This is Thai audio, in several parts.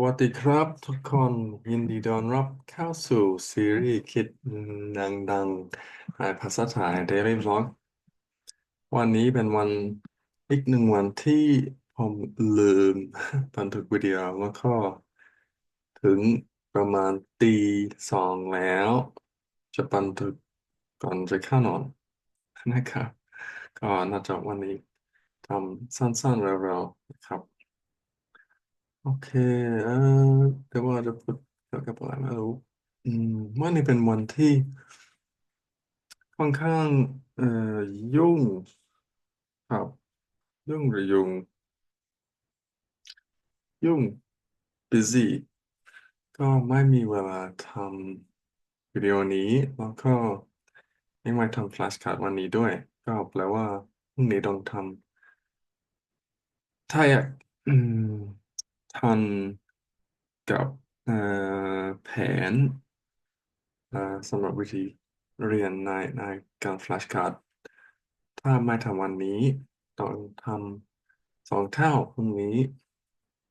วัสดีครับทุกคนยินดีต้อนรับเข้าสู่ซีรีส์คิดดังๆในภาษาไทย Daily Vlog วันนี้เป็นวันอีกหนึ่งวันที่ผมลืมบันทึกวิดีโอแล้วก็ถึงประมาณตีสองแล้ว จะบันทึกก่อนจะเข้านอนนะครับก็น่าจะวันนี้ทำสั้นๆเร็วๆนะครับ โอเค เออเดี๋ยวว่าจะพูดเกี่ยวกับอะไรไม่รู้ อืมวันนี้เป็นวันที่ค่อนข้าง เอ่อ ยุ่งครับ ยุ่งหรือยุ่งยุ่ง busy ก็ไม่มีเวลาทำวิดีโอนี้ แล้วก็ยังไม่ทำ flashcard วันนี้ด้วย ก็แปลว่าพรุ่งนี้ต้องทำถ้าอยากอืม ทันกับเอ่อแผนเอ่อสำหรับวิธีเรียนในในการ flashcard ถ้าไม่ทำวันนี้ต้องทำสองเท่าพรุ่งนี้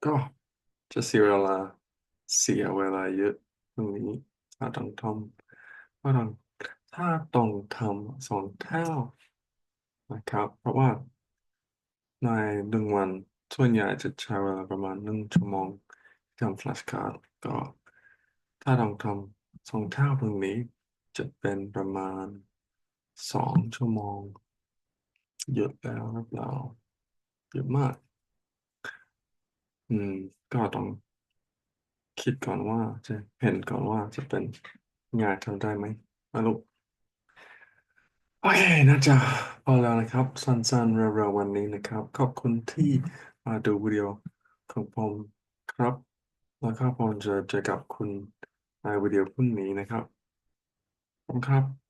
ก็จะเสียเวลาเสียเวลาเยอะตรงนี้ถ้าต้องทำถ้าต้องถ้าต้องทำสองเท่านะครับ เพราะว่าในหนึ่งวัน ส่วนใหญ่จะใช้เวลาประมาณหนึ่งชั่วโมงทำ flashcard ก็ ถ้าต้องทำสองเท่าตรงนี้ จะเป็นประมาณสองชั่วโมง เยอะแล้วหรือเปล่าเยอะมาก อืม ก็ต้องคิดก่อนว่าจะเห็นก่อนว่าจะเป็นงานทำได้ไหมม่รู้โอเคน่าจะพอแล้วนะครับ สั้นๆเร็วๆวันนี้นะครับ ขอบคุณที่ ดูวิดีโอของผมครับ แล้วก็ผมจะเจอกับคุณในวิดีโอพรุ่งนี้นะครับขอบคุณครับ